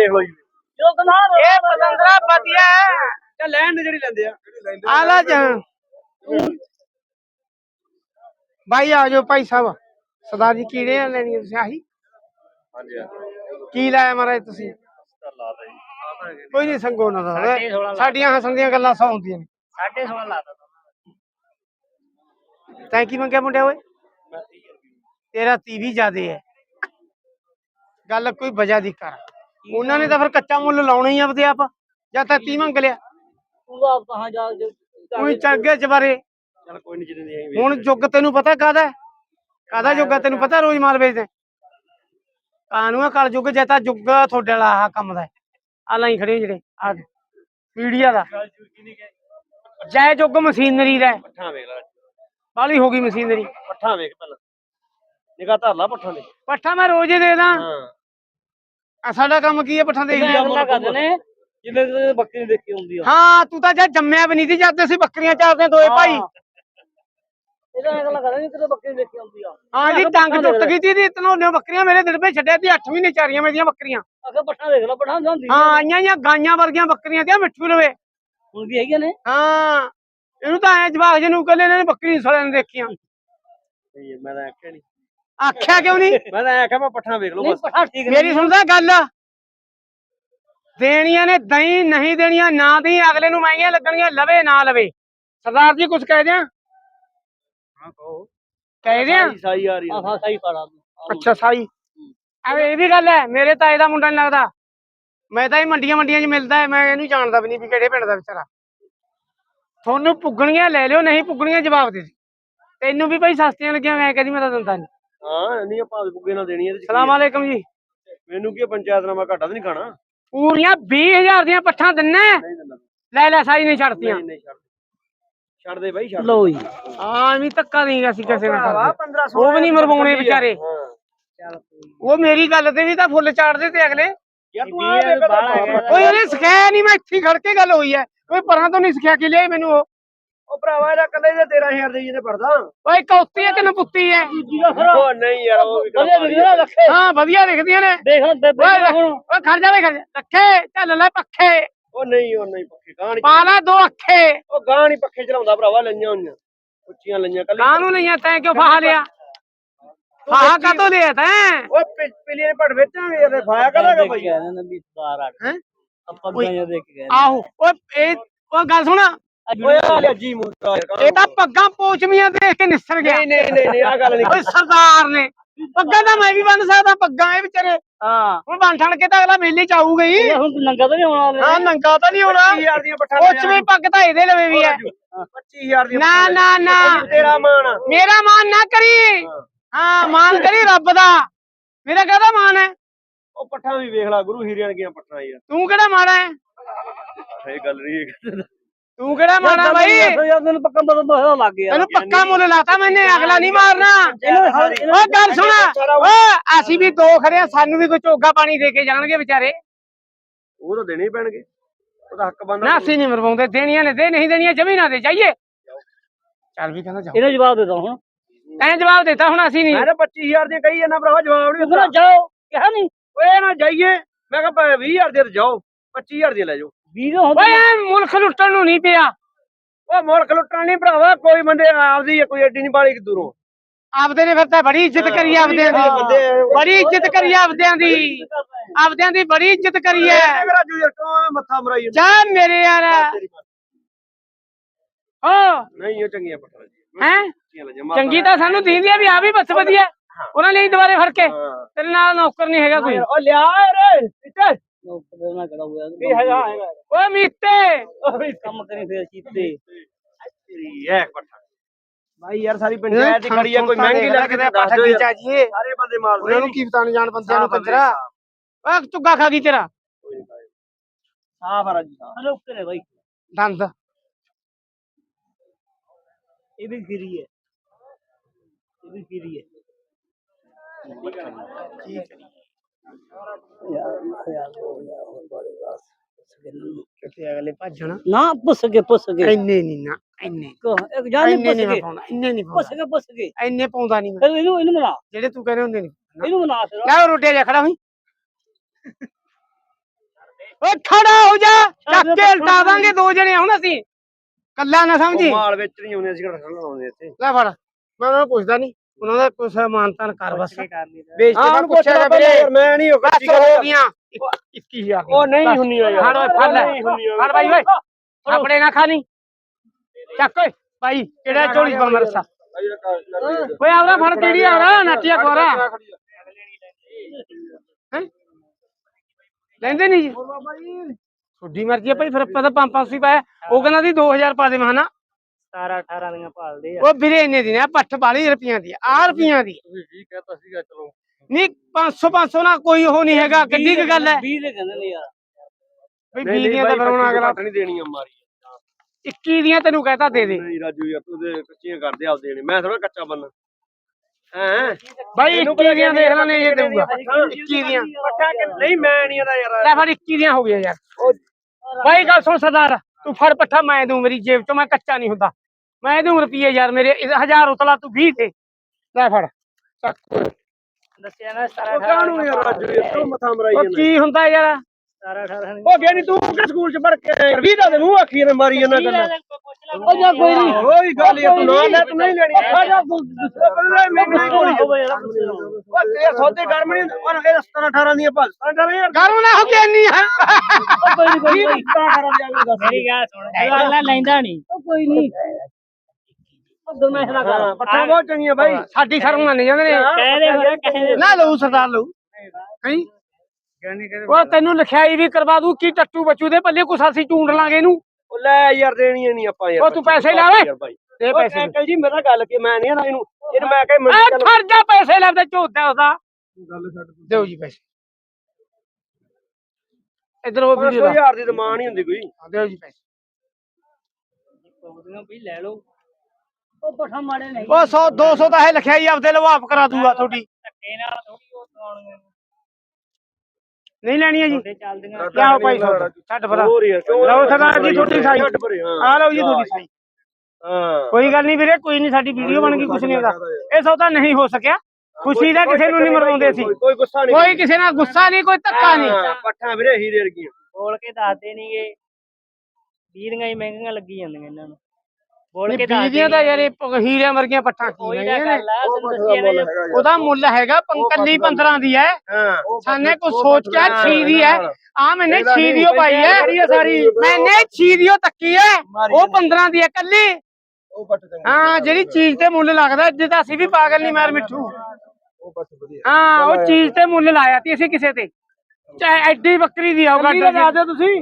ਵੇਖ ਲਓ ਜੀ। ਜੁਗ ਨਾ ਇਹ ਪਤੰਦਰਾ ਵਧੀਆ ਹੈ। ਤੇ ਲੈਣ ਦੇ ਜਿਹੜੀ ਲੈਂਦੇ ਆ। ਆ ਲੈ ਜਾਣ ਭਾਈ ਆ ਜਾਓ ਭਾਈ ਸਾਹਿਬ। ਸਰਦਾਰ ਜੀ ਕੀੜੇ ਆ ਲੈਣੀ ਤੁਸੀਂ ਆਹੀ? ਹਾਂਜੀ ਕੀ ਲਾਇਆ ਮਹਾਰਾਜ ਤੁਸੀਂ? ਕੋਈ ਨਹੀਂ ਸੰਗੋ ਨਾ ਦੱਸ। ਸਾਡੀਆਂ ਹੱਸਣ ਦੀਆਂ ਗੱਲਾਂ ਸੌ ਹੁੰਦੀਆਂ ਨੇ। ਸਾਢੇ 16 ਲਾ ਤਾ ਤੈਂ ਕੀ ਮੰਗਿਆ ਮੁੰਡਿਆ ਓਏ? ਤੇਰਾ ਤੀਵੀ ਜ਼ਿਆਦੇ ਹੈ। ਗੱਲ ਕੋਈ ਵਜ੍ਹਾ ਦੀ ਕਰ। ਉਹਨਾਂ ਨੇ ਤਾਂ ਫਿਰ ਕੱਚਾ ਮੁੱਲ ਲਾਉਣਾ ਹੀ ਆਪਦੇ ਆਪ ਜਾਂ ਤਾਂ ਤੀ ਮੰਗ ਲਿਆ। ਤੂੰ ਆਪ ਕਹਾਂ ਜਾ ਕੇ ਕੋਈ ਚੜ ਗਿਆ ਚਲ ਕੋਈ ਨਹੀਂ ਜਿੰਨੇ ਦੀ ਹੁਣ ਜੁਗ ਤੈਨੂੰ ਪਤਾ ਕਾਦਾ ਕਾਦਾ ਜੁਗ ਹੈ ਤੈਨੂੰ ਪਤਾ ਰੋਜ਼ ਮਾਲ ਵੇਚਦੇ? ਕਾਨੂੰਨ ਆ ਕਲ ਜੁਗ ਜੇ ਤਾਂ ਜੁਗ ਤੁਹਾਡੇ ਵਾਲਾ ਆਹ ਕੰਮ ਦਾ ਆ ਲਾਈ ਖੜੇ ਜਿਹੜੇ ਆ ਮੀਡੀਆ ਦਾ। ਜੈ ਜੁਗ ਮਸ਼ੀਨਰੀ ਦਾ। ਪੱਠਾ ਵੇਖ ਲੈ। ਹੋ ਗਈ ਮਸ਼ੀਨਰੀ। ਪੱਠਾ ਵੇਖ ਪਹਿਲਾਂ। ਨਿਗਾਹ ਧਰ ਲਾ ਪੱਠਾ ਦੇ। ਪੱਠਾ ਮੈਂ ਰੋਜ਼ ਹੀ ਦੇ ਦਾਂ। ਹਾਂ। ਆ ਸਾਡਾ ਕੰਮ ਕੀ ਹੈ ਪੱਠਾ ਦੇ ਗੱਲਾਂ ਕਰਦੇ ਨੇ ਕਿ ਬੱਕਰੀ ਦੇਖੀ ਹੁੰਦੀ ਆ। ਹਾਂ ਤੂੰ ਤਾਂ ਜਦ ਜੰਮਿਆ ਵੀ ਨਹੀਂ ਸੀ ਜਦ ਅਸੀਂ ਬੱਕਰੀਆਂ ਚਾਰਦੇ ਦੋਏ ਭਾਈ। ਇਹਦਾ ਇਹ ਗੱਲਾਂ ਕਰਦੇ ਨੇ ਕਿਤੇ ਬੱਕਰੀ ਦੇਖੀ ਹੁੰਦੀ ਆ। ਹਾਂ ਜੀ ਟੰਗ ਟੁੱਟ ਗਈ ਸੀ ਦੀ ਤਨੋਨੇ ਬੱਕਰੀਆਂ ਮੇਰੇ ਦਿਲ 'ਤੇ ਛੱਡਿਆ ਸੀ 8 ਮਹੀਨੇ ਚਾਰੀਆਂ ਮੇਰੀਆਂ ਬੱਕਰੀਆਂ। ਅਗੇ ਪੱਠਾ ਦੇਖ ਲੈ ਪੱਠਾ ਜਾਂਦੀ ਹਾਂ ਆਈਆਂ ਜਾਂ ਗਾਈਆਂ ਵਰਗੀਆਂ ਬੱਕਰੀਆਂ ਤੇ ਮਿੱਠੂ ਲਵੇ। ਹੁਣ ਵੀ ਹੈਗੀਆਂ ਨੇ। ਹਾਂ ਇਹਨੂੰ ਤਾਂ ਐ ਜਵਾਕ ਜਿਹਨੂੰ ਕਹਿੰਦੇ ਨੇ ਬੱਕਰੀ ਸਾਲਿਆਂ ਨੇ ਦੇਖੀਆਂ। ਨਹੀਂ, ਮੈਂ ਤਾਂ ਆਖਿਆ ਨਹੀਂ ਆਖਿਆ ਕਿਉਂ ਨਹੀਂ? ਮੈਂ ਤਾਂ ਆਖਿਆ ਮੈਂ ਪੱਠਾ ਵੇਖ ਲਓ ਨਹੀਂ ਬਸ। ਪੱਠਾ ਠੀਕ ਨਹੀਂ ਮੇਰੀ ਸੁਣਦਾ ਗੱਲ? ਦੇਣੀਆਂ ਨੇ ਦਹੀਂ ਨਹੀਂ ਦੇਣੀਆਂ ਨਾ ਦੇਈ ਅਗਲੇ ਨੂੰ ਮਹਿੰਗੀਆਂ ਲੱਗਣਗੀਆਂ ਲਵੇ ਨਾ ਲਵੇ। ਸਰਦਾਰ ਜੀ ਕੁਝ ਕਹਿ ਦਿਆਂ? ਹਾਂ ਕਹੋ। ਕਹਿ ਦਿਆਂ? ਸਾਈ ਸਾਈ ਆ ਰਹੀ ਆ। ਹੈ ਹਾਂ ਸਹੀ ਪੜਾ ਅੱਛਾ ਸਾਈ। ਐਵੇਂ ਇਹ ਵੀ ਗੱਲ ਹੈ ਮੇਰੇ ਤਾਏ ਦਾ ਮੁੰਡਾ ਨਹੀਂ ਲੱਗਦਾ। ਮੈਂ ਤਾਂ ਇਹ ਮੰਡੀਆਂ ਮੰਡੀਆਂ 'ਚ ਮਿਲਦਾ ਹੈ ਮੈਂ ਇਹਨੂੰ ਜਾਣਦਾ ਵੀ ਨਹੀਂ ਵੀ ਕਿਹੜੇ ਪਿੰਡ ਦਾ ਵਿਚਾਰਾ। ਤੁਹਾਨੂੰ ਪੁੱਗਣੀਆਂ ਲੈ ਲਿਓ ਨਹੀਂ ਪੁੱਗਣੀਆਂ ਜਵਾਬ ਦੇ ਦਿਓ। ਤੈਨੂੰ ਵੀ ਭਾਈ ਸਸਤੀਆਂ ਲੱਗੀਆਂ ਮੈਂ ਕਹਦੀ ਮੈਂ ਤਾਂ ਦਿੰਦਾ ਨਹੀਂ ਹਾਂ ਨਹੀਂ ਆਪਾਂ ਬੁੱਗੇ ਨਾਲ ਦੇਣੀ ਹੈ ਇਹਦੇ ਚ ਕੀ ਸਲਾਮ ਹੈ? ਅਲੈਕਮ ਜੀ। ਮੈਨੂੰ ਕੀ ਹੈ, ਪੰਚਾਇਤ ਨਾਲ ਮੈਂ ਘਾਟਾ ਤਾਂ ਨਹੀਂ ਖਾਣਾ? ਪੂਰੀਆਂ 20000 ਦੀਆਂ ਪੱਠਾਂ ਦਿੰਨੇ ਨਹੀਂ ਦਿੰਦਾ। ਲੈ ਲੈ ਸਾਈ ਨਹੀਂ ਛੱਡਤੀਆਂ। ਨਹੀਂ ਨਹੀਂ ਛੱਡ ਛੱਡ ਦੇ ਬਾਈ ਛੱਡ ਲੋ ਜੀ। ਹਾਂ ਐਵੇਂ ਧੱਕਾ ਨਹੀਂ ਅਸੀਂ ਕਿਸੇ ਨਾਲ ਕਰਦੇ। 15 ਉਹ ਵੀ ਨਹੀਂ ਮਰਵਾਉਣੇ ਵਿਚਾਰੇ। ਹਾਂ। ਉਹ ਮੇਰੀ ਗੱਲ ਤੇ ਵੀ ਤਾਂ ਫੁੱਲ ਚਾੜਦੇ ਤੇ ਅਗਲੇ। ਯਾਰ ਤੂੰ ਆ ਉਹਨੇ ਸਿਖਾਇਆ ਨਹੀਂ ਮੈਂ ਇੱਥੇ ਹੀ ਖੜ ਕੇ ਗੱਲ ਹੋਈ ਹੈ। ਕੋਈ ਪਰਾਂ ਤੋਂ ਨਹੀਂ ਸਿਖਿਆ ਕਿ ਲਿਆ ਮੈਨੂੰ ਉਹ? ਉਹ ਭਰਾਵਾ ਇਹਦਾ ਕੱਲੇ ਦੇ 13000 ਦੇ ਜਿਹਨੇ ਪੜਦਾ ਓਏ ਕੌਤੀ ਹੈ ਕਿ ਨਪੁੱਤੀ ਹੈ? ਉਹ ਨਹੀਂ ਯਾਰ ਉਹ ਵੀ ਵਧੀਆ ਵੀਡੀਓ ਰੱਖੇ ਹਾਂ। ਵਧੀਆ ਦਿਖਦੀਆਂ ਨੇ। ਦੇਖ ਲੈ ਬੇਬੇ ਓਏ ਹੁਣ। ਓਏ ਖੜ ਜਾਵੇ ਖੜ ਜਾ। ਰੱਖੇ ਚੱਲ ਲੈ ਪੱਖੇ। ਉਹ ਨਹੀਂ ਉਹ ਨਹੀਂ ਪੱਖੇ ਗਾਂ ਨਹੀਂ ਪਾ ਲੈ ਦੋ ਅੱਖੇ। ਉਹ ਗਾਂ ਨਹੀਂ ਪੱਖੇ ਚਲਾਉਂਦਾ ਭਰਾਵਾ ਲਈਆਂ ਹੋਈਆਂ। ਉੱਚੀਆਂ ਲਈਆਂ ਕੱਲੀ ਕਾਹਨੂੰ ਨਹੀਂ ਤੈਂ ਕਿਉਂ ਫਾਹਾ ਲਿਆ? ਫਾਹਾ ਕਾਤੋਂ ਲਿਆ ਤੈਂ? ਓਏ ਪਿ- ਪਿਲੀਏ ਨੇ ਪੜ ਵੇਚਾਂਗੇ ਯਾਰ ਫਾਇਆ ਕਰਾਂਗਾ ਬਾਈ? ਕਹਿੰਦੇ ਨੇ ਵੀ ਬਾਹਰ ਆ ਹੈਂ? ਆਪਾਂ। ਗਾਂ ਦੇਖ ਕੇ ਆਹੋ ਓਏ ਇਹ ਉਹ ਗੱਲ ਸੁਣ। ਓਏ ਆ ਲੈ ਜੀ ਮੁੰਡਾ ਯਾਰ ਇਹ ਤਾਂ ਪੱਗਾਂ ਪੋਚਮੀਆਂ ਦੇਖ ਕੇ ਨਿਸਰ ਗਿਆ। ਨਹੀਂ ਨਹੀਂ ਨਹੀਂ ਨਹੀਂ ਆ ਗੱਲ ਨਹੀਂ। ਓਏ ਸਰਦਾਰ ਨੇ। ਪੱਗਾਂ ਤਾਂ ਮੈਂ ਵੀ ਬੰਨ ਸਕਦਾ ਪੱਗਾਂ ਇਹ ਵਿਚਾਰੇ। ਹਾਂ। ਹੁਣ ਬਣ ਠਣ ਕੇ ਤਾਂ ਅਗਲਾ ਮੇਲੇ ਚ ਆਊਗਾ ਹੀ। ਇਹ ਹੁਣ ਨੰਗਾ ਤਾਂ ਨਹੀਂ ਆਉਣ ਵਾਲੇ ਹਾਂ ਨੰਗਾ ਤਾਂ ਨਹੀਂ ਹੋਣਾ 25000 ਦੀਆਂ ਪੱਠਾ ਪੋਚਮੀ ਪੱਗ ਤਾਂ ਇਹਦੇ ਲਵੇ ਵੀ ਹੈ 25000 ਦੀਆਂ ਨਾ ਨਾ ਨਾ। ਤੇਰਾ ਮਾਣ ਆ। ਮੇਰਾ ਮਾਨ ਨਾ ਕਰੀ। ਹਾਂ। ਮਾਨ ਕਰੀ ਰੱਬ ਦਾ। ਮੇਰਾ ਕਹਦਾ ਮਾਨ ਹੈ? ਉਹ ਪੱਠਾ ਵੀ ਵੇਖ ਲੈ ਗੁਰੂ ਹੀਰਿਆਂ ਦੀਆਂ ਪੱਠਾ ਯਾਰ। ਤੂੰ ਕਿਹੜਾ ਮਾੜਾ ਹੈ? ਇਹ ਗੱਲ ਨਹੀਂ ਹੈ ਤੂੰ ਕਿਹੜਾ ਮਾੜਾ ਬਾਈ? ਯਾਰ ਤੈਨੂੰ ਪੱਕਾ ਪਤਾ ਤਾਂ ਲੱਗ ਗਿਆ। ਤੈਨੂੰ ਪੱਕਾ ਮੁੱਲ ਲਾਤਾ ਮੈਨੇ ਅਗਲਾ ਨਹੀਂ ਮਾਰਨਾ। ਓ ਗੱਲ ਸੁਣ। ਓ ਅਸੀਂ ਵੀ ਦੋ ਖੜਿਆ ਸਾਨੂੰ ਵੀ ਕੋਈ ਚੋਗਾ ਪਾਣੀ ਦੇ ਕੇ ਜਾਣਗੇ ਵਿਚਾਰੇ। ਉਹ ਤਾਂ ਦੇਣੇ ਹੀ ਪੈਣਗੇ। ਉਹਦਾ ਹੱਕ ਬਣਦਾ ਨਾ ਅਸੀਂ ਨਹੀਂ ਮਰਵਾਉਂਦੇ ਦੇਣੀਆਂ ਨੇ ਦੇ ਨਹੀਂ ਦੇਣੀਆਂ ਜਮੀ ਨਾ ਦੇ ਜਾਈਏ। ਚੱਲ ਵੀ ਕਹਿੰਦਾ ਜਾਓ ਇਹਦਾ ਜਵਾਬ ਦੇ ਦੋ ਹੁਣ। ਤੈਂ ਜਵਾਬ ਦਿੱਤਾ ਹੁਣ ਅਸੀਂ ਨਹੀਂ। ਮੈਂ ਤਾਂ 25000 ਦੀਆਂ ਕਹੀ ਜਾਂਦਾ ਭਰਾਵਾ ਜਵਾਬ ਨਹੀਂ ਤੂੰ ਹੁੰਦਾ ਜਾਓ ਕਿਹਾ ਨਹੀਂ। ਓਏ ਨਾ ਜਾਈਏ। ਮੈਂ ਕਿਹਾ 20000 ਦੇ ਤੇ ਜਾਓ 25000 ਦੇ ਲੈ ਜਾਓ। ਵੀਰੋ ਹੁੰਦੀ ਓਏ ਐਂ ਮੁਲਕ ਲੁੱਟਣ ਨੂੰ ਨਹੀਂ ਪਿਆ। ਉਹ ਮੁਲਕ ਲੁੱਟਣ ਨਹੀਂ ਭਰਾਵਾ ਕੋਈ ਬੰਦੇ ਆਪਦੀ ਹੈ, ਕੋਈ ਐਡੀ ਨਹੀਂ ਬਾਲੀ ਕਿ ਦੂਰੋਂ। ਆਪਦੇ ਨੇ ਫਿਰ ਤਾਂ ਬੜੀ ਇੱਜ਼ਤ ਕਰੀ ਆਪਦਿਆਂ ਦੀ। ਬੜੀ ਇੱਜ਼ਤ ਕਰੀ ਆਪਦਿਆਂ ਦੀ। ਆਪਦਿਆਂ ਦੀ ਬੜੀ ਇੱਜ਼ਤ ਕਰੀ ਐ। ਰਾਜੂ ਯਾਰ ਕਿਉਂ ਐਵੇਂ ਮੱਥਾ ਮਰਾਈ ਜਾਂਦਾ? ਜਾ ਮੇਰੇ ਯਾਰ। ਓ। ਨਹੀਂ ਉਹ ਚੰਗੀਆਂ ਪੱਠਾ ਜੀ। ਹੈ? ਚੰਗੀਆਂ ਲੈ ਜਾ, ਮਾਤਾ ਚੰਗੀ ਤਾਂ ਸਾਨੂੰ ਦੀਂਦੀ ਆ ਵੀ ਆ ਵੀ ਬੱਸ ਵਧੀਆ। ਉਹਨਾਂ ਲਈ ਦੁਬਾਰੇ ਫੜ ਕੇ। ਤੇਰੇ ਨਾਲ ਨੌਕਰ ਨਹੀਂ ਹੈਗਾ ਕੋਈ। ਉਹ ਲਿਆ ਰੇ ਇੱਥੇ ਨਾ ਕਰਾ ਹੋਇਆ। ਕੀ ਹੈਗਾ ਹੈਗਾ ਓਏ ਮੀਤੇ! ਕੰਮ ਕਰੀ ਫੇਰ ਕੀਤੇ ਤੇਰੀ ਹੈ ਪੱਠਾ। ਭਾਈ ਯਾਰ ਸਾਰੀ ਪੰਚਾਇਤ ਹੀ ਖੜੀ ਆ ਕੋਈ ਮਹਿੰਗੀ ਲੱਗ ਦੱਸ ਪਾਠਾ ਕੀ। ਚਾਹੀਏ ਸਾਰੇ ਬੰਦੇ ਮਾਰ ਉਹਨਾਂ ਨੂੰ ਕੀ ਪਤਾ ਨਹੀਂ ਜਾਣ ਬੰਦਿਆਂ ਨੂੰ ਸਾਫ਼ ਕੰਜਰਾ। ਓਏ ਚੁੱਗਾ ਖਾ ਗਈ ਤੇਰਾ। ਸਾਫ਼ ਆ ਰਾਜੂ ਸਾਹਿਬ ਹਲੋ ਕਰੇ ਬਾਈ। ਦੰਦ। ਇਹ ਵੀ ਗਿਰੀ ਹੈ। ਇਹ ਵੀ ਗਿਰੀ ਹੈ। ਕਿਤੇ ਅਗਲੇ ਭੱਜਣ ਨਾ ਪੁੱਛ ਕੇ ਪੁੱਛ ਕੇ ਇੰਨੇ ਨਹੀਂ ਨਾ ਇੰਨੇ ਕੋ ਇੱਕ ਜਾਨ ਇੰਨੇ ਨਹੀਂ ਨਹੀਂ ਪੁੱਛ ਮੈਂ ਕੇ ਪਾਉਂਦਾ ਇੰਨੇ ਨਹੀਂ ਪੁੱਛ ਪਾਉਂਦਾ ਕੇ ਪੁੱਛ ਕੇ ਇੰਨੇ ਪਾਉਂਦਾ ਨਹੀਂ ਮੈਂ ਫਿਰ ਇਹਨੂੰ ਇਹਨੂੰ ਬਣਾ ਜਿਹੜੇ ਤੂੰ ਕਹਿੰਦੇ ਹੁੰਦੇ ਨਹੀਂ ਇਹਨੂੰ ਬਣਾ ਫਿਰ ਲੈ ਉਹ ਰੋਟੀਆਂ ਜਾ ਖੜਾ ਹੋਈ ਓ ਖੜਾ ਹੋ ਜਾ ਚੱਕ ਕੇ ਉਲਟਾ ਦਾਂਗੇ ਦੋ ਜਣੇ ਹੁਣ ਅਸੀਂ ਕੱਲਾ ਨਾ ਸਮਝੀ ਉਹ ਮਾਲ ਵਿੱਚ ਨਹੀਂ ਆਉਂਦੇ ਅਸੀਂ ਕਿਹੜਾ ਠੰਡਾ ਆਉਂਦੇ ਇੱਥੇ। ਲੈ ਫੜ। ਮੈਂ ਉਹਨਾਂ ਨੂੰ ਪੁੱਛਦਾ ਨਹੀਂ ਉਹਨਾਂ ਦਾ ਕੁਛ ਮਾਨਤਾਨ ਕਰ ਬਸ। ਕਰ ਹਾਂ, ਉਹਨੂੰ ਪੁੱਛਿਆ ਪੁੱਛਿਆ ਵੀਰੇ। ਯਾਰ ਮੈਂ ਨਹੀਂ ਉਹ ਕੱਚੀ ਹੋ ਗਈਆਂ। 21000 ਉਹ ਨਹੀਂ ਹੁੰਦੀਆਂ ਯਾਰ ਫੜ ਓਏ ਫੜ ਲੈ। ਫੜ ਬਾਈ ਓਏ। ਆਪਣੇ ਨਾ ਖਾਣੀ ਚੱਕ ਓਏ। ਬਾਈ ਕਿਹੜਾ ਝੋਲੀ ਪਾ ਮਰਸਾ। ਓਏ ਆਵਰਾ ਫੜ ਕਿਹੜੀ ਆਵਰਾ ਨਾਟੀਆ ਖੋਰਾ ਹੈਂ? ਲੈਂਦੇ ਨਹੀਂ ਜੀ। ਤੁਹਾਡੀ ਮਰਜ਼ੀ ਹੈ ਭਾਈ ਫਿਰ ਆਪਾਂ ਤਾਂ 500 ਹੀ ਪਾਇਆ। ਉਹ ਕਹਿੰਦਾ ਸੀ 2000 ਪਾ ਦੇ ਮੈਂ ਨਾ। 17 18 ਦੀਆਂ ਭਾਲਦੇ ਆ। ਉਹ ਵੀਰੇ ਇੰਨੇ ਦੀ ਨੇ ਪੱਠ 40 ਰੁਪਈਆਂ ਦੀ ਆ ਆਹ ਰੁਪਈਆਂ ਦੀ। ਜੀ ਕਹਤਾ ਸੀਗਾ ਚਲੋ। ਨਹੀਂ 500 500 ਨਾਲ ਕੋਈ ਉਹ ਨਹੀਂ ਹੈਗਾ ਕਿੱਡੀ ਕੁ ਗੱਲ ਹੈ? 20 ਦੇ ਕਹਿੰਦੇ ਨੇ ਯਾਰ। ਬਈ 20 ਦੀਆਂ ਤਾਂ ਫਿਰ ਹੁਣ ਅਗਲਾ ਨਹੀਂ ਦੇਣੀਆਂ ਮਾਰੀ। 21 ਦੀਆਂ ਤੈਨੂੰ ਕਹਤਾ ਦੇ ਦੇ। ਨਹੀਂ ਰਾਜੂ ਯਾਰ ਤੂੰ ਤੇ ਕੱਚੀਆਂ ਕਰਦੇ ਆਪ ਦੇਣੇ ਮੈਂ ਥੋੜਾ ਕੱਚਾ ਬੰਨਾ ਹੈ? ਬਾਈ 21 ਦੀਆਂ ਦੇਖ ਲੈਣੇ ਇਹ ਦੇਊਗਾ। 21 ਦੀਆਂ? ਪੱਠਾ ਕਿ ਨਹੀਂ ਮੈਂ ਨਹੀਂ ਇਹਦਾ ਯਾਰ। ਲੈ ਫਿਰ 21 ਦੀਆਂ ਹੋ ਗਈਆਂ ਯਾਰ। ਬਾਈ ਗੱਲ ਸੁਣ ਸਰਦਾਰ। ਤੂੰ ਫੜ ਪੱਠਾ ਮੈਂ ਦੂੰ ਮੇਰੀ ਜੇਬ ਤੋਂ ਮੈਂ ਕੱਚਾ ਨਹੀਂ ਹੁੰਦਾ। ਮੈਂ ਦੂੰ ਰੁਪਈਏ ਯਾਰ ਮੇਰੇ 1000 ਉਤਲਾ ਤੂੰ 20 ਦੇ। ਲੈ ਫੜ। ਚੱਕ। ਦੱਸਿਆ ਨਾ 17 ਉਹ ਕਾਹਨੂੰ ਯਾਰ ਯਾਰ ਤੂੰ ਮਥਾ ਮਰਾਈ ਜਾਂਦਾ। ਕੀ ਹੁੰਦਾ ਯਾਰ? 17 18 ਉਹ ਗਿਆ ਨਹੀਂ ਤੂੰ ਕਿ ਸਕੂਲ ਚ ਪੜ ਕੇ 20 ਦਾ ਦੇ ਮੂੰਹ ਅੱਖੀ ਨੇ ਮਾਰੀ ਜਾਂਦਾ ਗੱਲ। ਉਹ ਜਾ ਕੋਈ ਨਹੀਂ। ਕੋਈ ਗੱਲ ਤੂੰ ਨਾ ਲੈ ਤੂੰ ਨਹੀਂ ਲੈਣੀ। ਆ ਜਾ ਤੂੰ ਮੈਨੂੰ ਨਹੀਂ ਹੋਣੀ ਉਹ ਤੇ ਸੌਦੇ ਗਰਮ ਨਹੀਂ ਔਰ ਇਹ 17 18 ਦੀਆਂ ਭਲ 17 ਯਾਰ ਗਰਮ ਨਾ ਹੋ ਕੇ ਇੰਨੀ ਹੈ ਕੋਈ ਕੋਈ 17 18 ਦੀਆਂ? ਦੱਸ ਮੇਰੀ ਗੱਲ ਸੁਣ ਅਗਲਾ ਲੈਂਦਾ ਨਹੀਂ ਕੋਈ ਨਹੀਂ ਪੱਠਾ ਬਹੁਤ ਚੰਗੀਆਂ ਬਾਈ। ਸਾਡੀ ਸ਼ਰਮ ਮੰਨ ਜਾਂਦੇ ਨੇ। ਕਹਿ ਦੇ ਕਹਿ ਦੇ। ਨਾ ਲਊ ਸਰਦਾਰ ਲਊ। ਹੈਂ? ਉਹ ਤੈਨੂੰ ਲਿਖਾਈ ਵੀ ਕਰਵਾ ਦੂ ਕੀ ਟੱਟੂ ਬੱਚੂ ਦੇ ਪੱਲੇ ਕੁਛ ਅਸੀਂ ਢੂੰਡ ਲਾਂਗੇ ਇਹਨੂੰ? ਉਹ ਲੈ ਯਾਰ ਦੇਣੀਆਂ ਨਹੀਂ ਆਪਾਂ ਯਾਰ ਉਹ ਤੂੰ ਪੈਸੇ ਲੈ ਓਏ। ਯਾਰ ਬਾਈ। ਦੇ ਉਹ ਪੈਸੇ। ਅੰਕਲ ਜੀ ਮੇਰਾ ਗੱਲ ਕੀ ਮੈਂ ਨਹੀਂ ਨਾ ਇਹਨੂੰ ਇਹਨੂੰ ਮੈਂ ਕਹੇ ਚੱਲ ਖੜ ਜਾ ਪੈਸੇ ਲੈਂਦੇ ਝੋਦਾ ਉਹਦਾ। ਗੱਲ ਛੱਡ ਦਿਓ ਜੀ ਪੈਸੇ। ਇਧਰ ਉਹ ਵੀਡੀਓ ਦਾ 5000 ਦੀ ਤਾਂ ਮਾਂ ਨਹੀਂ ਹੁੰਦੀ ਕੋਈ। ਦਿਓ ਜੀ ਪੈਸੇ। ਉਹਦੀਆਂ ਵੀ ਲੈ ਲਓ। ਉਹ ਪਠਾ ਮਾੜੇ ਨਹੀਂ। ਉਹ 100 200 ਤਾਂ ਹੈ ਲਿਖਿਆ ਹੀ ਆਪਦੇ ਲਵਾਪ ਕਰਾ ਦੂਗਾ ਤੁਹਾਡੀ। ਧੱਕੇ ਨਾਲ ਥੋੜੀ ਉਹ ਕਰਾਉਣਗੇ ਨਹੀਂ ਲੈਣੀ ਹੈ ਜੀ ਲਿਆਓ ਭਾਈ ਸੌਦਾ। ਛੱਡ ਕਿਉਂ ਲਓ ਸਰਦਾਰ ਜੀ ਤੁਹਾਡੀ ਸਾਈ। ਆ ਲਓ ਜੀ ਤੁਹਾਡੀ ਸਾਈ। ਹਾਂ। ਕੋਈ ਗੱਲ ਨਹੀਂ ਵੀਰੇ ਕੋਈ ਨਹੀਂ ਸਾਡੀ ਵੀਡੀਓ ਬਣ ਗਈ ਕੁਛ ਨਹੀਂ ਹੁੰਦਾ। ਇਹ ਸੌਦਾ ਨਹੀਂ ਹੋ ਸਕਿਆ। ਖੁਸ਼ੀ ਦਾ ਕਿਸੇ ਨੂੰ ਨਹੀਂ ਮਰਵਾਉਂਦੇ ਸੀ ਕੋਈ- ਗੁੱਸਾ ਨਹੀਂ। ਕੋਈ ਕਿਸੇ ਨਾਲ ਗੁੱਸਾ ਨਹੀਂ ਕੋਈ ਧੱਕਾ ਨਹੀਂ। ਪੱਠਾਂ ਵੀਰੇ ਹੀਰੇ ਵਰਗੀਆਂ। ਬੋਲ ਕੇ ਦੱਸਦੇ ਨਹੀਂਗੇ 20 ਦੀਆਂ ਹੀ ਮਹਿੰਗੀਆਂ ਲੱਗੀ ਜਾਂਦੀਆਂ ਇਹਨਾਂ ਨੂੰ। ਬੋਲ ਨਹੀਂ ਕੇ ਦੱਸਦੇ ਬੀਜੀਆਂ ਤਾਂ ਯਾਰ ਇਹ ਪ- ਹੀਰਿਆਂ ਵਰਗੀਆਂ ਪੱਠਾਂ ਕੀ ਕੋਈ ਨੇ ਨਾ। ਗੱਲ ਆ ਤੈਨੂੰ ਦੱਸਿਆ ਨਾ ਜੇ ਉਹਦਾ ਮੁੱਲ ਹੈਗਾ ਪੰਕਲੀ 15 ਦੀ ਹੈ ਹਾਂ। ਸਾਨੇ ਕੁਝ ਸੋਚ ਕੇ ਛੀ ਦੀ ਹੈ। ਆ ਮੈਨੇ ਛੀ ਦੀਓ ਪਾਈ ਹੈ ਸਾਰੀ ਮੈਨੇ ਛੀ ਦੀਓ ਤੱਕੀ ਹੈ ਉਹ 15 ਦੀ ਹੈ ਕੱਲੀ। ਉਹ ਪੱਟ ਚੰਗੀ ਹਾਂ ਜਿਹੜੀ ਚੀਜ਼ ਤੇ ਮੁੱਲ ਲੱਗਦਾ ਇੱਦੇ ਤਾਂ ਅਸੀਂ ਵੀ ਪਾਗਲ ਨਹੀਂ ਮਾਰ ਮਿੱਠੂ। ਉਹ ਪੱਟ ਵਧੀਆ। ਹਾਂ ਉਹ ਚੀਜ਼ ਤੇ ਮੁੱਲ ਲਾਇਆ ਤੀ ਅਸੀਂ ਕਿਸੇ ਤੇ। ਚਾਹੇ ਐਡੀ ਬੱਕਰੀ ਦੀ ਆਉਗਾ ਤੁਸੀਂ।